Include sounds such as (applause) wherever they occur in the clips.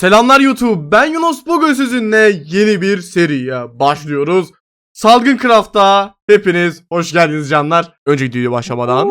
Selamlar YouTube. Ben Yunus. Bugün sizinle yeni bir seriye başlıyoruz. Salgın Craft'a hepiniz hoş geldiniz canlar. Önce videoya başlamadan.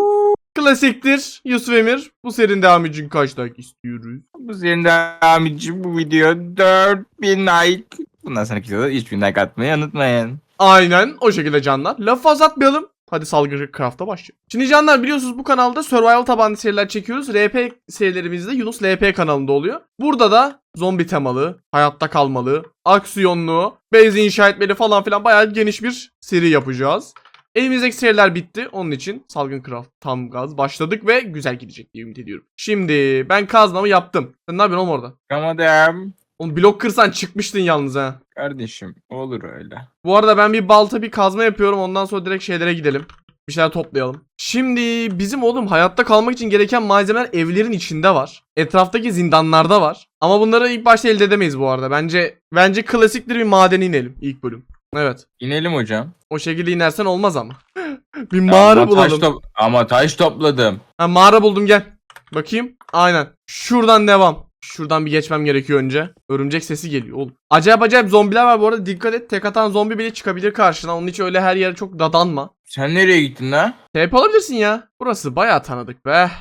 Klasiktir Yusuf Emir. Bu serinin devamı için kaç like istiyoruz? Bu senin devam için bu video 4000 like. Bundan sonraki videoda 3000 like atmayı unutmayın. Aynen o şekilde canlar. Lafı fazla atmayalım. Hadi Salgın Craft'a başlayalım. Şimdi canlar biliyorsunuz bu kanalda survival tabanlı seriler çekiyoruz. RP serilerimiz de Yunus LP kanalında oluyor. Burada da zombi temalı, hayatta kalmalı, aksiyonlu, base inşa etmeli falan filan bayağı geniş bir seri yapacağız. Elimizdeki seriler bitti. Onun için Salgın Craft tam gaz başladık ve güzel gidecek diye ümit ediyorum. Şimdi ben kazmamı yaptım. Sen ne yapıyorsun oğlum orada? Kamadım. Oğlum blok kırsan çıkmıştın yalnız ha. Kardeşim olur öyle. Bu arada ben bir balta bir kazma yapıyorum. Ondan sonra direkt şeylere gidelim. Bir şeyler toplayalım. Şimdi bizim oğlum hayatta kalmak için gereken malzemeler evlerin içinde var. Etraftaki zindanlarda var. Ama bunları ilk başta elde edemeyiz bu arada. Bence bence klasiktir bir madene inelim ilk bölüm. Evet. İnelim hocam. O şekilde inersen olmaz ama. (laughs) bir mağara ama taş bulalım. top- ama taş topladım. Ha, mağara buldum gel. Bakayım. Aynen. Şuradan devam. Şuradan bir geçmem gerekiyor önce. Örümcek sesi geliyor oğlum. Acayip acayip zombiler var bu arada. Dikkat et. Tek atan zombi bile çıkabilir karşına. Onun için öyle her yere çok dadanma. Sen nereye gittin la? TP olabilirsin ya. Burası bayağı tanıdık be.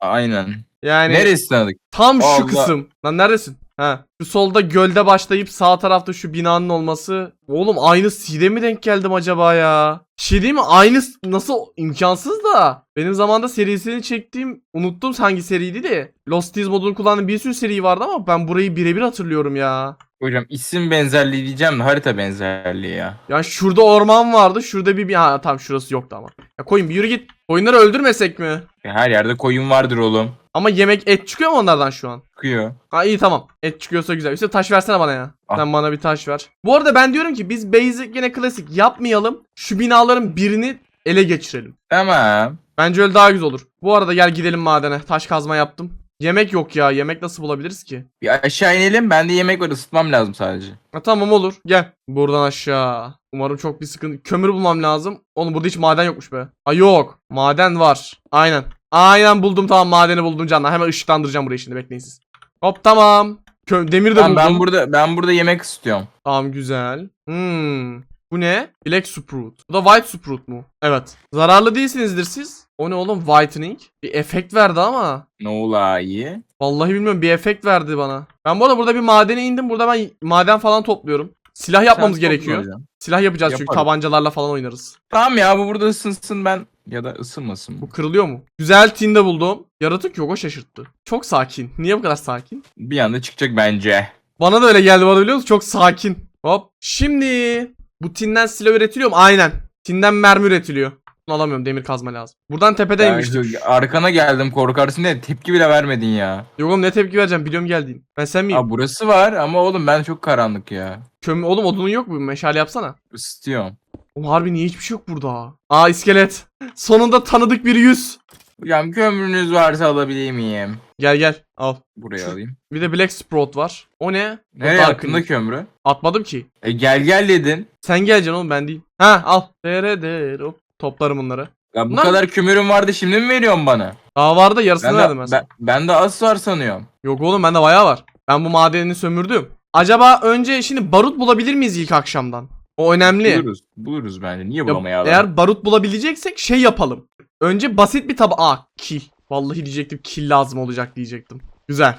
Aynen. Yani Neresi tanıdık? tam şu Allah. kısım. Lan neredesin? Ha. Şu solda gölde başlayıp sağ tarafta şu binanın olması. Oğlum aynı Seed'e mi denk geldim acaba ya? Şey değil mi? Aynı nasıl imkansız da. Benim zamanda serisini çektiğim unuttum hangi seriydi de. Lost Tears modunu kullandığım bir sürü seri vardı ama ben burayı birebir hatırlıyorum ya. Hocam isim benzerliği diyeceğim de harita benzerliği ya. Ya şurada orman vardı. Şurada bir... Ha tamam şurası yoktu ama. Ya koyun bir yürü git. Koyunları öldürmesek mi? E, Her yerde koyun vardır oğlum. Ama yemek et çıkıyor mu onlardan şu an? Çıkıyor. Ha iyi tamam. Et çıkıyorsa güzel. İşte taş versene bana ya. Ah. Sen bana bir taş ver. Bu arada ben diyorum ki biz basic yine klasik yapmayalım. Şu binaların birini ele geçirelim. Tamam. Bence öyle daha güzel olur. Bu arada gel gidelim madene. Taş kazma yaptım. Yemek yok ya. Yemek nasıl bulabiliriz ki? Bir aşağı inelim. Bende yemek var ısıtmam lazım sadece. Ha, tamam olur. Gel. Buradan aşağı. Umarım çok bir sıkıntı. Kömür bulmam lazım. Oğlum burada hiç maden yokmuş be. Ha yok. Maden var. Aynen. Aynen buldum tamam madeni buldum canlar. Hemen ışıklandıracağım burayı şimdi bekleyin siz. Hop tamam. Kö- demir de Tamam, buldum. ben burada ben burada yemek istiyorum. Tamam güzel. Hmm. Bu ne? Black Sprout. Bu da White Sprout mu? Evet. Zararlı değilsinizdir siz. O ne oğlum? Whitening. Bir efekt verdi ama. Ne ola iyi. Vallahi bilmiyorum bir efekt verdi bana. Ben bu arada burada bir madene indim. Burada ben maden falan topluyorum. Silah yapmamız Sen gerekiyor. Silah yapacağız çünkü Yaparım. tabancalarla falan oynarız. Tamam ya bu burada ısınsın ben ya da ısınmasın bu. Bu kırılıyor mu? Güzel tinde buldum. Yaratık yok o şaşırttı. Çok sakin. Niye bu kadar sakin? Bir anda çıkacak bence. Bana da öyle geldi bana biliyor musun? Çok sakin. Hop. Şimdi bu tinden silah üretiliyor mu? Aynen. Tinden mermi üretiliyor. Bunu alamıyorum. Demir kazma lazım. Buradan tepede Ya arkana geldim korkarsın diye tepki bile vermedin ya. Yok oğlum ne tepki vereceğim biliyorum geldiğin. Ben sen miyim? Aa burası var ama oğlum ben çok karanlık ya. Kömür oğlum odunun yok mu? Meşale yapsana. Isıtıyorum. Oğlum harbi niye hiçbir şey yok burada? Aa iskelet. Sonunda tanıdık bir yüz. Hocam kömrünüz varsa alabilir miyim? Gel gel al. Buraya alayım. Bir de Black Sprout var. O ne? O Nereye Dark attın da Knight. kömrü? Atmadım ki. E gel gel dedin. Sen geleceksin oğlum ben değil. Ha al. Dere dere hop. Toplarım bunları. Ya bu Bunlar- kadar kömürüm vardı şimdi mi veriyorsun bana? Daha vardı yarısını Ben verdim ben de, sana. ben, ben de az var sanıyorum. Yok oğlum bende bayağı var. Ben bu madenini sömürdüm. Acaba önce şimdi barut bulabilir miyiz ilk akşamdan? O önemli. Buluruz. Buluruz bence. Niye Ya, bulamayalım? eğer barut bulabileceksek şey yapalım. Önce basit bir taba... Aa kill. Vallahi diyecektim kill lazım olacak diyecektim. Güzel.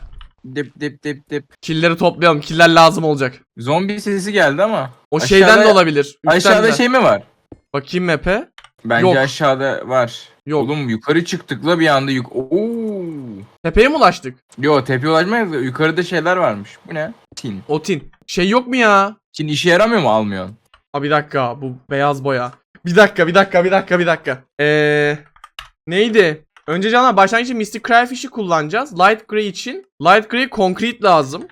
Dip dip dip dip. Killleri toplayalım. Killer lazım olacak. Zombi sesi geldi ama. O Aşağıda- şeyden de olabilir. Aşağıda de. şey mi var? Bakayım map'e. Bence Yok. aşağıda var. Yok. Oğlum yukarı çıktık la bir anda yuk. Oo. Tepeye mi ulaştık? Yo tepe ulaşmayız da yukarıda şeyler varmış. Bu ne? Tin. Otin. Şey yok mu ya? Tin işe yaramıyor mu almıyorsun? Aa bir dakika bu beyaz boya. Bir dakika bir dakika bir dakika bir dakika. Eee neydi? Önce canlar başlangıç için Mystic Cryfish'i kullanacağız. Light Grey için. Light Grey Concrete lazım.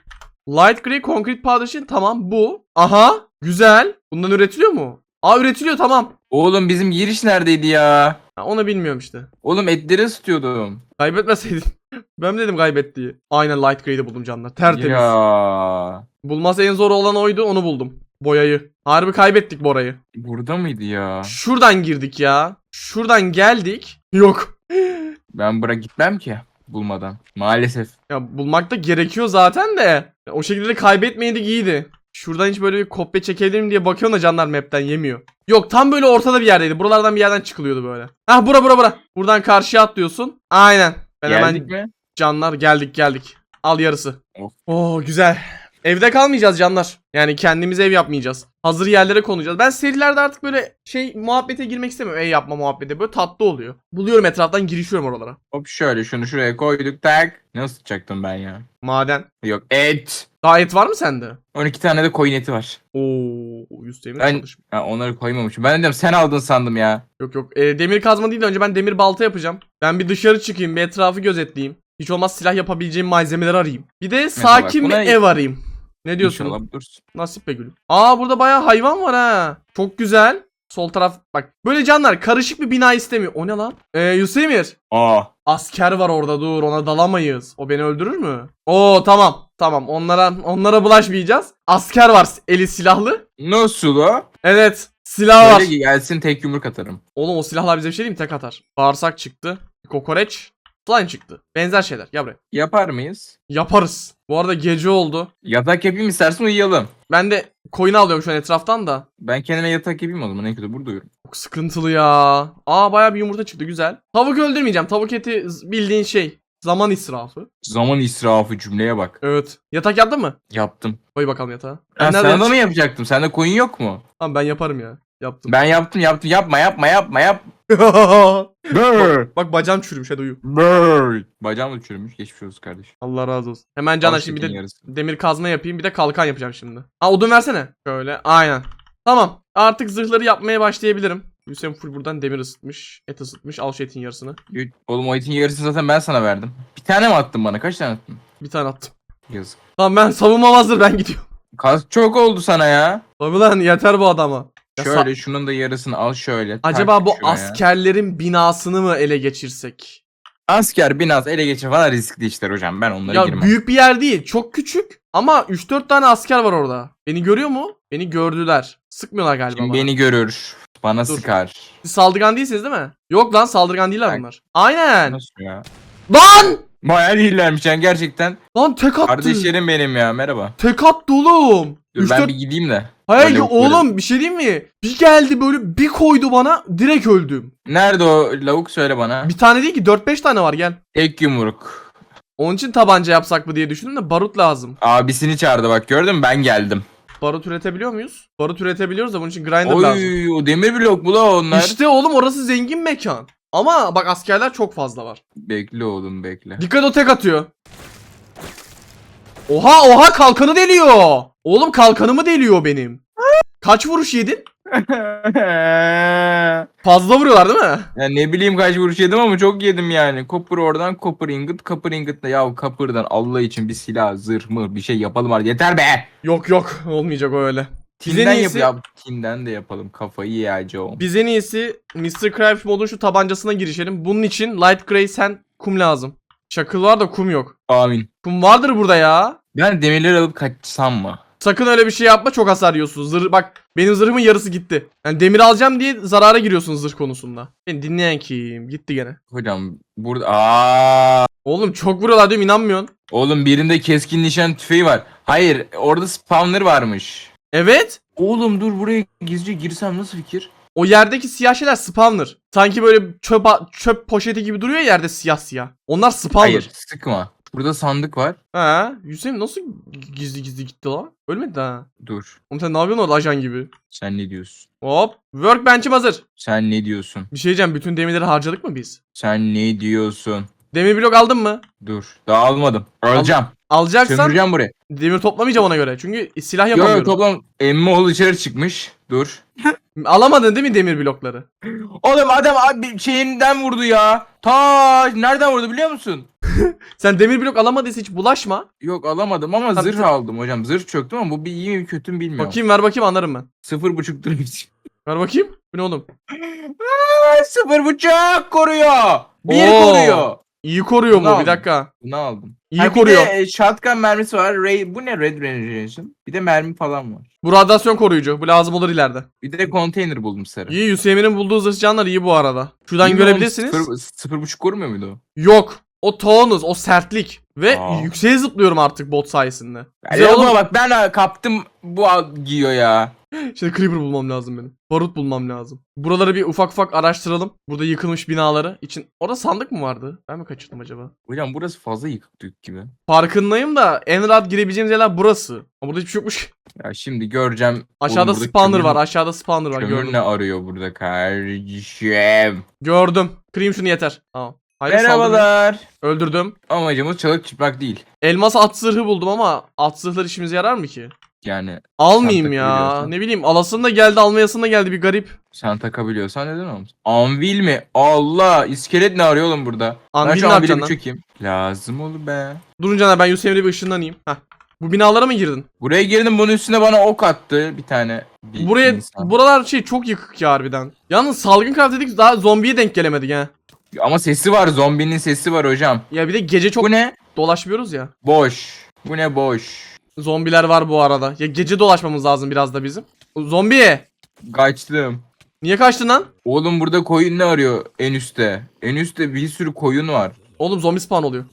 Light Grey Concrete Powder için tamam bu. Aha güzel. Bundan üretiliyor mu? Aa üretiliyor tamam. Oğlum bizim giriş neredeydi ya? Ha, onu bilmiyorum işte. Oğlum etleri ısıtıyordum. Kaybetmeseydin. (laughs) ben mi dedim kaybet diye. Aynen Light Grey'de buldum canlar. Tertemiz. Ya. Bulması en zor olan oydu onu buldum. Boyayı. Harbi kaybettik Bora'yı. Burada mıydı ya? Şuradan girdik ya. Şuradan geldik. Yok. Ben bırak gitmem ki. bulmadan. Maalesef. Ya bulmak da gerekiyor zaten de. Ya O şekilde de kaybetmeydik iyiydi. Şuradan hiç böyle bir kopya çekebilirim diye bakıyorum da canlar map'ten yemiyor. Yok tam böyle ortada bir yerdeydi. Buralardan bir yerden çıkılıyordu böyle. Hah bura bura bura. Buradan karşıya atlıyorsun. Aynen. Ben Geldik hemen mi? canlar geldik geldik. Al yarısı. Of. Oo güzel. Evde kalmayacağız canlar. Yani kendimize ev yapmayacağız. Hazır yerlere konacağız. Ben serilerde artık böyle şey muhabbete girmek istemiyorum. Ev yapma muhabbete. Böyle tatlı oluyor. Buluyorum etraftan girişiyorum oralara. Hop şöyle şunu şuraya koyduk tak. Nasıl tutacaktım ben ya? Maden. Yok et. Daha et var mı sende? 12 tane de koyun eti var. Oo, yüz demir Ben- çalışmış. Ha, onları koymamışım. Ben de diyorum sen aldın sandım ya. Yok yok. E, demir kazma değil de önce ben demir balta yapacağım. Ben bir dışarı çıkayım, bir etrafı gözetleyeyim. Hiç olmaz silah yapabileceğim malzemeleri arayayım. Bir de sakin bir ev arayayım. Ne diyorsun? İnşallah. Nasip be gülüm. Aa burada bayağı hayvan var ha. Çok güzel. Sol taraf bak. Böyle canlar karışık bir bina istemiyor. O ne lan? Ee, Yusemir. Aa. Asker var orada dur ona dalamayız. O beni öldürür mü? Oo tamam. Tamam onlara onlara bulaşmayacağız. Asker var eli silahlı. Nasıl o? Evet. Silah var. Böyle gelsin tek yumruk atarım. Oğlum o silahlar bize bir şey değil mi? Tek atar. Bağırsak çıktı. Kokoreç. Slime çıktı. Benzer şeyler. Gel buraya. Yapar mıyız? Yaparız. Bu arada gece oldu. Yatak yapayım istersen uyuyalım. Ben de koyunu alıyorum şu an etraftan da. Ben kendime yatak yapayım o zaman en kötü burada uyurum. Çok sıkıntılı ya. Aa bayağı bir yumurta çıktı güzel. Tavuk öldürmeyeceğim. Tavuk eti bildiğin şey. Zaman israfı. Zaman israfı cümleye bak. Evet. Yatak yaptın mı? Yaptım. Koy bakalım yatağa. Ha, Ben nerede sana da yatacağım? mı yapacaktım? Sende koyun yok mu? Tamam ben yaparım ya. Yaptım. Ben yaptım yaptım yapma yapma yapma yap. Bak, bak bacağım çürümüş hadi uyu. Brrr. Bacağım da çürümüş. Geçmiş olsun kardeşim. Allah razı olsun. Hemen Al şimdi bir de yarısı. demir kazma yapayım bir de kalkan yapacağım şimdi. Ha odun versene. Şöyle aynen. Tamam artık zırhları yapmaya başlayabilirim. Hüseyin full buradan demir ısıtmış. Et ısıtmış. Al şu etin yarısını. Oğlum o etin yarısını zaten ben sana verdim. Bir tane mi attın bana? Kaç tane attın? Bir tane attım. Yazık. Tamam ben savunmam hazır ben gidiyorum. Kas çok oldu sana ya. Tabii lan yeter bu adama. Ya Şöyle şunun da yarısını al şöyle. Acaba bu şuraya. askerlerin binasını mı ele geçirsek? Asker binası ele geçir falan riskli işler hocam. Ben onlara ya girmem. büyük bir yer değil. Çok küçük. Ama 3-4 tane asker var orada. Beni görüyor mu? Beni gördüler. Sıkmıyorlar galiba Şimdi bana. beni görür. Bana Dur. sıkar. Siz saldırgan değilsiniz değil mi? Yok lan saldırgan değiller Bak. bunlar. Aynen. Nasıl ya? Lan! Bayağı değillermiş yani gerçekten. Lan tek attı. Kardeşlerim benim ya merhaba. Tek attı oğlum. Dur 3-4 ben bir gideyim de. Hayır böyle. oğlum bir şey diyeyim mi? Bir geldi böyle bir koydu bana direkt öldüm. Nerede o lavuk söyle bana. Bir tane değil ki 4-5 tane var gel. Tek yumruk. Onun için tabanca yapsak mı diye düşündüm de barut lazım. Abisini çağırdı bak gördün mü ben geldim. Barut üretebiliyor muyuz? Barut üretebiliyoruz da bunun için grinder lazım. Oy o demir blok bu la onlar. İşte oğlum orası zengin mekan. Ama bak askerler çok fazla var. Bekle oğlum bekle. Dikkat o tek atıyor. Oha oha kalkanı deliyor. Oğlum kalkanımı deliyor benim. Kaç vuruş yedin? (laughs) Fazla vuruyorlar değil mi? ya ne bileyim kaç vuruş yedim ama çok yedim yani. Copper oradan copper ingot copper ingot da ya copper'dan Allah için bir silah zırh mı bir şey yapalım artık. Yeter be. Yok yok olmayacak o öyle. Tinden yap iyisi- ya. Tinden de yapalım kafayı yiyeceğim. Biz en iyisi Mr. Krabs modun şu tabancasına girişelim. Bunun için Light Gray sen kum lazım. Çakıl var da kum yok. Amin. Kum vardır burada ya. Ben demirleri alıp kaçsam mı? Sakın öyle bir şey yapma çok hasar yiyorsun. Zırh, bak benim zırhımın yarısı gitti. Yani demir alacağım diye zarara giriyorsun zırh konusunda. Beni dinleyen kim? Gitti gene. Hocam burada aa Oğlum çok vuruyorlar diyorum inanmıyorsun. oğlum birinde keskin nişan tüfeği var. Hayır orada spawner varmış. Evet. Oğlum dur buraya gizlice girsem nasıl fikir? O yerdeki siyah şeyler spawner. Sanki böyle çöp, çöp poşeti gibi duruyor yerde siyah siyah. Onlar spawner. Hayır sıkma. Burada sandık var. Ha, Hüseyin nasıl gizli gizli gitti lan? Ölmedi ha. Dur. Oğlum sen ne yapıyorsun orada ajan gibi? Sen ne diyorsun? Hop. Workbench'im hazır. Sen ne diyorsun? Bir şey diyeceğim. Bütün demirleri harcadık mı biz? Sen ne diyorsun? Demir blok aldın mı? Dur. Daha almadım. Öleceğim. Alacaksan Sömüreceğim buraya. demir toplamayacağım ona göre. Çünkü silah Yo yapamıyorum. toplam emmi oğlu dışarı çıkmış. Dur. (laughs) Alamadın değil mi demir blokları? Oğlum adam abi şeyinden vurdu ya. Ta nereden vurdu biliyor musun? (laughs) Sen demir blok alamadıysa hiç bulaşma. Yok alamadım ama Tabii, zırh aldım hocam. Zırh çöktü ama bu bir iyi mi kötü mü bilmiyorum. Bakayım ver bakayım anlarım ben. Sıfır buçuk lira. Ver bakayım. Bu ne oğlum? Aa, Sıfır buçuk koruyor. Bir Oo. koruyor. İyi koruyor mu? Bir dakika. Bunu aldım. İyi Ha, koruyor. Bir de e, shotgun mermisi var. Ray, bu ne red regeneration? Bir de mermi falan var. Bu radyasyon koruyucu. Bu lazım olur ileride. Bir de konteyner buldum sarı. İyi Hüseyin'in bulduğu zırh canlar iyi bu arada. Şuradan İyi görebilirsiniz. Sıfır, sıfır buçuk korumuyor muydu o? Yok. O tonus, o sertlik. Ve Aa. yükseğe zıplıyorum artık bot sayesinde. Ya bak ben kaptım bu giyiyor ya. Şimdi creeper bulmam lazım benim. Barut bulmam lazım. Buraları bir ufak ufak araştıralım. Burada yıkılmış binaları için. Orada sandık mı vardı? Ben mi kaçırdım acaba? Hocam burası fazla yıkık gibi. Farkındayım da en rahat girebileceğimiz yerler burası. Ama burada hiçbir şey yokmuş. Ya şimdi göreceğim. Aşağıda Oğlum spawner kömür- var. Aşağıda spawner var. Kömür Gördüm. ne arıyor burada kardeşim? Gördüm. Kırayım şunu yeter. Tamam. Hayır. Merhabalar. Öldürdüm. Amacımız çalık çıplak değil. Elmas at zırhı buldum ama at zırhları işimize yarar mı ki? Yani Almayayım Sen ya. takabiliyorsan. Ne bileyim alasın da geldi almayasın da geldi bir garip. sen takabiliyorsan neden olmasın? Anvil mi? Allah iskelet ne arıyor oğlum burada? Anvil ben şu ne anvili yapacaksın bir lan? çekeyim. Lazım olur be. Durun Caner ben Yusuf Emre bir ışınlanayım. Heh. Bu binalara mı girdin? Buraya girdim bunun üstüne bana ok attı bir tane. Bir Buraya insan. buralar şey çok yıkık ya harbiden. Yalnız salgın craft dedik daha zombiye denk gelemedik ha. Ama sesi var zombinin sesi var hocam. Ya bir de gece çok Bu ne? dolaşmıyoruz ya. Boş. Bu ne boş? Zombiler var bu arada. Ya gece dolaşmamız lazım biraz da bizim. Zombi! Kaçtım. Niye kaçtın lan? Oğlum burada koyun ne arıyor en üstte? En üstte bir sürü koyun var. Oğlum zombi spawn oluyor.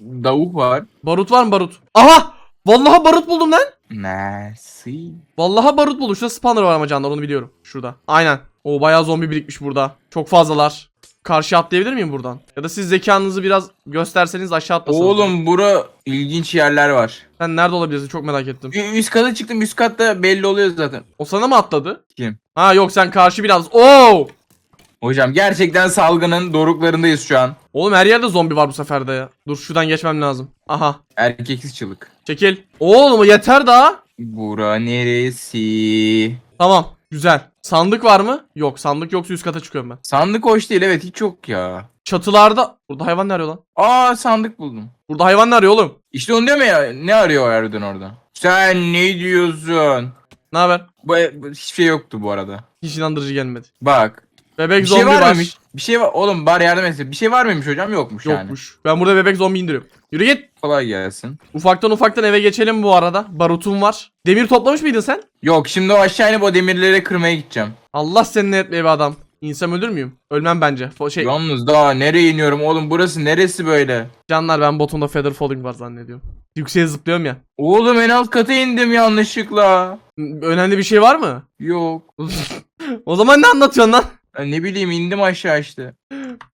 Davuk var. Barut var mı barut? Aha! Vallahi barut buldum lan. Nasıl? Vallahi barut buldum. Şurada spawner var ama canlar onu biliyorum. Şurada. Aynen. O bayağı zombi birikmiş burada. Çok fazlalar. Karşı atlayabilir miyim buradan? Ya da siz zekanızı biraz gösterseniz aşağı atlasanız. Oğlum bura ilginç yerler var. Sen nerede olabilirsin çok merak ettim. Ü- Üst kata çıktım üst katta belli oluyor zaten. O sana mı atladı? Kim? Ha yok sen karşı biraz. Oo! Hocam gerçekten salgının doruklarındayız şu an. Oğlum her yerde zombi var bu sefer de ya. Dur şuradan geçmem lazım. Aha. Erkeksiz çığlık. Çekil. Oğlum yeter daha. Bura neresi? Tamam. Güzel. Sandık var mı? Yok sandık yoksa üst kata çıkıyorum ben. Sandık hoş değil evet hiç yok ya. Çatılarda. Burada hayvan ne arıyor lan? Aa sandık buldum. Burada hayvan ne arıyor oğlum? İşte onu diyorum ya ne arıyor Erdoğan orada? Sen ne diyorsun? Ne haber? Bu, bu hiçbir şey yoktu bu arada. Hiç inandırıcı gelmedi. Bak. Bebek Bir şey zombi var, var. mıymış? Bir şey var. Oğlum bari yardım etsin. Bir şey var mıymış hocam? Yokmuş, yani. Yokmuş. Ben burada bebek zombi indiriyorum. Yürü git. Kolay gelsin. Ufaktan ufaktan eve geçelim bu arada. Barutum var. Demir toplamış mıydın sen? Yok şimdi o aşağı inip o demirleri kırmaya gideceğim. Allah seninle etmeye bir adam. İnsem ölür müyüm? Ölmem bence. Fo- şey Yalnız daha nereye iniyorum oğlum burası neresi böyle? canlar ben botunda feather falling var zannediyorum. Yükseğe zıplıyorum ya. Oğlum en alt kata indim yanlışlıkla. Önemli bir şey var mı? Yok. (laughs) o zaman ne anlatıyorsun lan? Ya ne bileyim indim aşağı işte.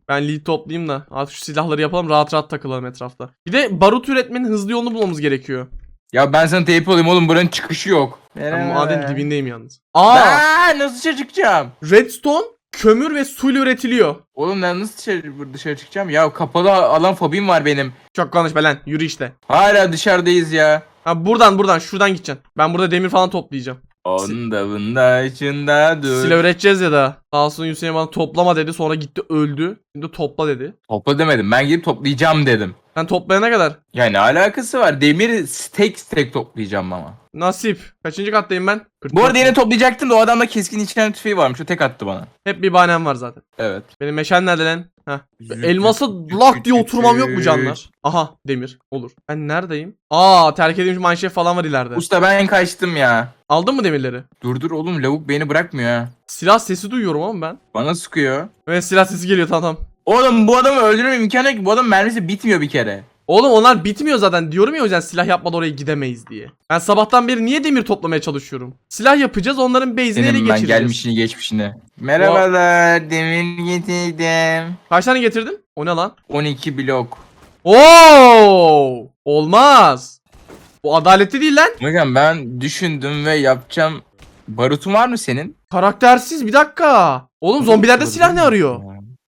Ben lead toplayayım da artık şu silahları yapalım rahat rahat takılalım etrafta. Bir de barut üretmenin hızlı yolunu bulmamız gerekiyor. Ya ben sana teyp olayım oğlum buranın çıkışı yok. Ben maden dibindeyim yalnız. Aa! Aa, nasıl dışarı çıkacağım? Redstone kömür ve suyla üretiliyor. Oğlum ben nasıl dışarı, dışarı çıkacağım? Ya kapalı alan fobim var benim. Çok konuşma lan yürü işte. Hala dışarıdayız ya. Ha buradan buradan şuradan gideceksin. Ben burada demir falan toplayacağım. Onda bunda içinde dur. Silah üreteceğiz ya da. Daha sonra Hüseyin bana toplama dedi sonra gitti öldü. Şimdi topla dedi. Topla demedim. Ben gidip toplayacağım dedim. Sen toplayana kadar. Ya ne alakası var? Demiri stack stack toplayacağım ama. Nasip. Kaçıncı kattayım ben? Bu arada yine toplayacaktım da o adamda keskin içinen tüfeği varmış. O tek attı bana. Hep bir bahanem var zaten. Evet. Benim meşal nerede lan? Heh. Elmasa lak diye oturmam yok mu canlar? Aha demir. Olur. Ben neredeyim? Aa terk edilmiş manşet falan var ileride. Usta ben kaçtım ya. Aldın mı demirleri? Dur dur oğlum lavuk beni bırakmıyor ha. Silah sesi duyuyorum ama ben. Bana sıkıyor. Evet silah sesi geliyor tamam tamam. Oğlum bu adamı öldürme imkanı yok ki. Bu adam mermisi bitmiyor bir kere. Oğlum onlar bitmiyor zaten. Diyorum ya o yüzden silah yapmadan oraya gidemeyiz diye. Ben sabahtan beri niye demir toplamaya çalışıyorum? Silah yapacağız onların base'ini ele Senin ben geçireceğiz. gelmişini geçmişini. Merhabalar demir getirdim. Kaç tane getirdin? O ne lan? 12 blok. Oo! Olmaz. Bu adaletli değil lan. Bakın ben düşündüm ve yapacağım. Barutun var mı senin? Karaktersiz bir dakika. Oğlum zombilerde silah ne arıyor?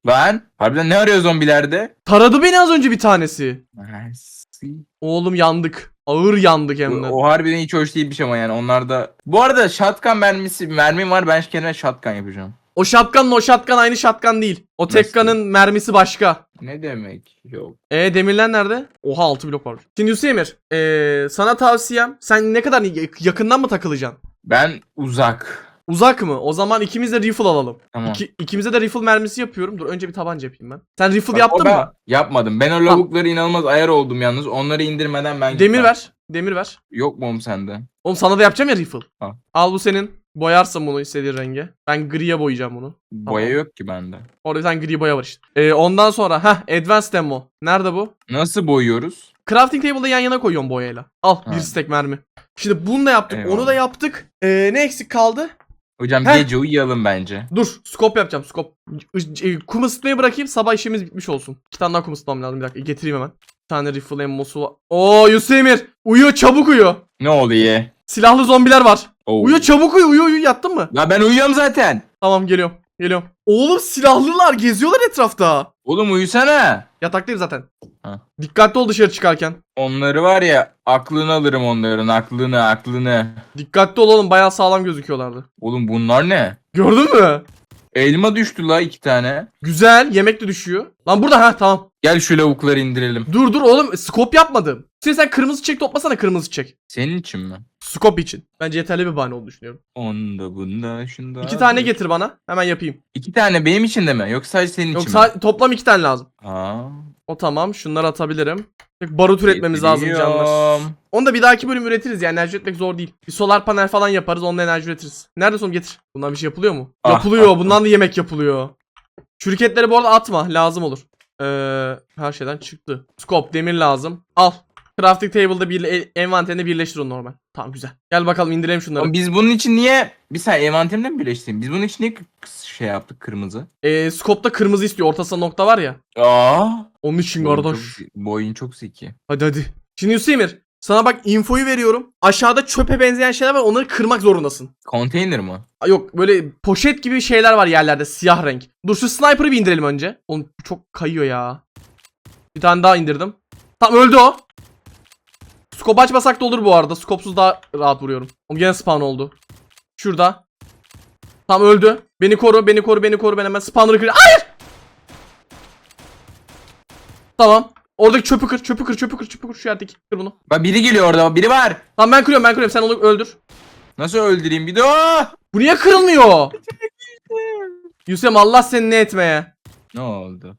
Lan harbiden ne arıyor zombilerde? Taradı beni az önce bir tanesi. Oğlum yandık. Ağır yandık hem de. O, o harbiden hiç hoş değil bir şey ama yani onlarda. Bu arada shotgun mermisi mermim var ben kendime shotgun yapacağım. O şapkanla o şatkan aynı şatkan değil. O tekkanın mermisi başka. Ne demek? Yok. E demirler nerede? Oha 6 blok var. Şimdi Hüseyin'ir ee, sana tavsiyem sen ne kadar yak- yakından mı takılacaksın? Ben uzak. Uzak mı? O zaman ikimiz de rifle alalım. Tamam. İki, ikimize de rifle mermisi yapıyorum. Dur önce bir tabanca yapayım ben. Sen rifle Bak, yaptın ben- mı? Yapmadım. Ben o lavukları inanılmaz ayar oldum yalnız. Onları indirmeden ben Demir gitmem. ver. Demir ver. Yok mu oğlum sende? Oğlum sana da yapacağım ya rifle. Ha. Al bu senin. Boyarsın bunu istediğin renge. Ben griye boyayacağım bunu. Boya yok ki bende. Orada bir tane gri boya var işte. Ee, ondan sonra ha Advanced Demo. Nerede bu? Nasıl boyuyoruz? Crafting table'da yan yana koyuyorum boyayla. Al bir Ha. stack mermi. Şimdi bunu da yaptık. Onu Eyvallah. da yaptık. Ee, ne eksik kaldı? Hocam Heh. gece uyuyalım bence. Dur scope yapacağım scope. I- i- Kum ısıtmayı bırakayım sabah işimiz bitmiş olsun. İki tane daha kum ısıtmam lazım bir dakika getireyim hemen. Bir tane rifle emmosu var. Oo Yusemir uyuyor çabuk uyu. Ne oluyor? Silahlı zombiler var. Oo. Uyu çabuk uyu uyu uyu yattın mı? Ya ben uyuyorum zaten. Tamam geliyorum geliyorum. Oğlum silahlılar geziyorlar etrafta. Oğlum uyusana. Yataktayım zaten. Ha. Dikkatli ol dışarı çıkarken. Onları var ya aklını alırım onların aklını aklını. Dikkatli ol oğlum bayağı sağlam gözüküyorlardı. Oğlum bunlar ne? Gördün mü? Elma düştü la iki tane. Güzel yemek de düşüyor. Lan burada ha tamam. Gel şu lavukları indirelim. Dur dur oğlum skop yapmadım. Şimdi sen kırmızı çek toplasana kırmızı çek. Senin için mi? Skop için. Bence yeterli bir bahane olduğunu düşünüyorum. Onda bunda şunda. İki tane getir bana. Hemen yapayım. İki tane benim için de mi? Yoksa sadece senin Yok için mi? sa- toplam iki tane lazım. Aa, O tamam. Şunları atabilirim. Barut üretmemiz lazım canlar. getiriyorum. Onu da bir dahaki bölüm üretiriz yani enerji üretmek zor değil. Bir solar panel falan yaparız onunla enerji üretiriz. Nerede son getir. Bundan bir şey yapılıyor mu? Ah, yapılıyor. ah, Bundan da yemek yapılıyor. Şirketleri bu arada atma. Lazım olur. Ee, her şeyden çıktı. Scope demir lazım. Al. Crafting table'da bir e- envanterinde birleştir onu normal. Tamam güzel. Gel bakalım indirelim şunları. Oğlum Biz bunun için niye bir saniye envanterimle mi birleştireyim? Biz bunun için niye şey yaptık kırmızı? Ee, scope'da kırmızı istiyor. Ortasında nokta var ya. Aa. Onun için kardeş. çok, boyun çok zeki. Hadi hadi. Şimdi Hüseyin'ir sana bak infoyu veriyorum. Aşağıda çöpe benzeyen şeyler var onları kırmak zorundasın. Konteyner? Aa, Yok böyle poşet gibi şeyler var yerlerde siyah renk. Dur şu sniper'ı bir indirelim önce. Oğlum çok kayıyor ya. Bir tane daha indirdim. Tamam öldü o. Scope açmasak da olur bu arada. Scope'suz daha rahat vuruyorum. O gene spawn oldu. Şurada. Tamam öldü. Beni koru, beni koru, beni koru. Ben hemen spawner'ı kır. Hayır! Tamam. Oradaki çöpü kır, çöpü kır, çöpü kır, çöpü kır. Şu yerdeki. Kır bunu. Bak biri geliyor orada. Biri var. Tamam ben kırıyorum, ben kırıyorum. Sen onu öldür. Nasıl öldüreyim bir de o? Bu niye kırılmıyor? (laughs) Yusem Allah seni ne etmeye. Ne oldu?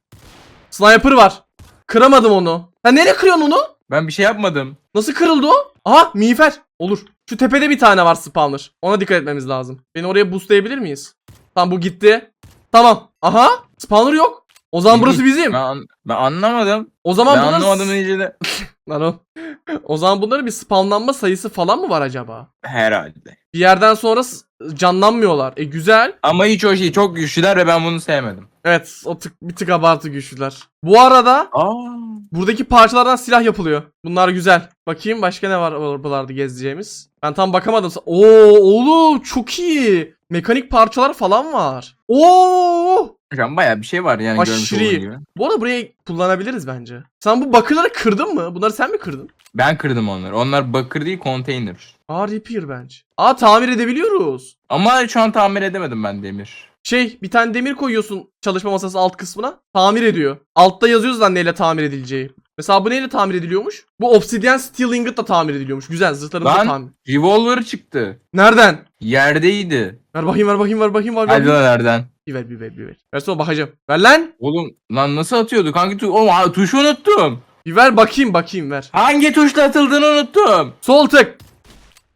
Sniper var. Kıramadım onu. Sen nereye kırıyorsun onu? Ben bir şey yapmadım. Nasıl kırıldı o? Aha miğfer. Olur. Şu tepede bir tane var spawner. Ona dikkat etmemiz lazım. Beni oraya boostlayabilir miyiz? Tamam bu gitti. Tamam. Aha. Spawner yok. O zaman burası bizim. Ben, an- ben anlamadım. O zaman ben bunların... anlamadım iyice de. (laughs) Lan o. o zaman bunların bir spawnlanma sayısı falan mı var acaba? Herhalde. Bir yerden sonra s- canlanmıyorlar. E güzel. Ama hiç o şey çok güçlüler ve ben bunu sevmedim. Evet o tık, bir tık abartı güçlüler. Bu arada Aa. Buradaki parçalardan silah yapılıyor. Bunlar güzel. Bakayım başka ne var buralarda gezeceğimiz. Ben tam bakamadım. Oo oğlum çok iyi. Mekanik parçalar falan var. Oo! Hocam baya bir şey var yani görmüş Aşırı olduğun iyi. gibi. Bu arada burayı kullanabiliriz bence. Sen bu bakırları kırdın mı? Bunları sen mi kırdın? Ben kırdım onları. Onlar bakır değil konteyner. Aa repair bence. Aa tamir edebiliyoruz. Ama şu an tamir edemedim ben demir. Şey bir tane demir koyuyorsun çalışma masası alt kısmına. Tamir ediyor. Altta yazıyoruz lan neyle tamir edileceği. Mesela bu neyle tamir ediliyormuş? Bu obsidian steel ingot da tamir ediliyormuş. Güzel zırhlarımız da Lan. tamir. Revolver çıktı. Nereden? Yerdeydi. Ver bakayım ver bakayım ver bakayım ver Hadi bakayım. lan nereden? Bir ver bir ver bir ver. Ver sonra bakacağım. Ver lan. Oğlum lan nasıl atıyorduk? Hangi tuş? Oğlum ha, tuşu unuttum. Bir ver bakayım bakayım ver. Hangi tuşla atıldığını unuttum. Sol tık.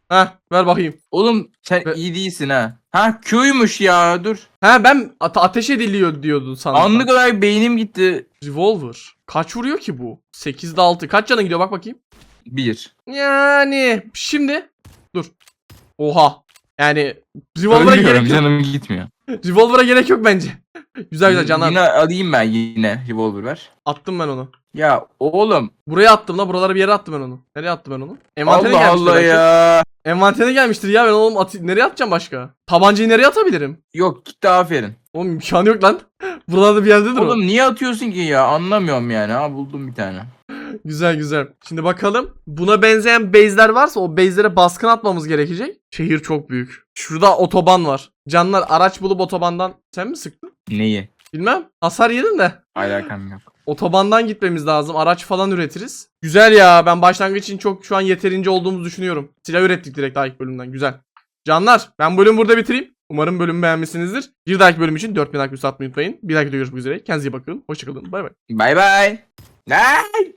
Heh ver bakayım. Oğlum sen Ve- iyi değilsin ha. Ha Q'ymuş ya dur. He ben ate- ateş ediliyor diyordu sandım. Anlık olarak beynim gitti. Revolver. Kaç vuruyor ki bu? 8'de 6. Kaç canın gidiyor bak bakayım. Bir. Yani şimdi. Dur. Oha. Yani revolver'a Ölmüyorum gerek yok. canım gitmiyor. Revolver'a gerek yok bence. (laughs) güzel güzel canlar. Yine alayım ben yine revolver ver. Attım ben onu. Ya oğlum. Buraya attım la buralara bir yere attım ben onu. Nereye attım ben onu? Envantere Allah gelmiştir Allah belki. ya. Envantere gelmiştir ya ben oğlum at- nereye atacağım başka? Tabancayı nereye atabilirim? Yok gitti aferin. Oğlum imkanı yok lan. (laughs) Buralarda bir yerdedir o. Oğlum niye atıyorsun ki ya anlamıyorum yani. Ha buldum bir tane. Güzel güzel. Şimdi bakalım. Buna benzeyen base'ler varsa o base'lere baskın atmamız gerekecek. Şehir çok büyük. Şurada otoban var. Canlar araç bulup otobandan sen mi sıktın? Neyi? Bilmem. Hasar yedin de. Alakam yok. Otobandan gitmemiz lazım. Araç falan üretiriz. Güzel ya. Ben başlangıç için çok şu an yeterince olduğumuzu düşünüyorum. Silah ürettik direkt daha ilk bölümden. Güzel. Canlar ben bölümü burada bitireyim. Umarım bölümü beğenmişsinizdir. Bir dahaki bölüm için 4000 like atmayı unutmayın. Bir dahaki videoda görüşmek üzere. Kendinize iyi bakın. Hoşçakalın. Bay bay. Bay bay. Ay!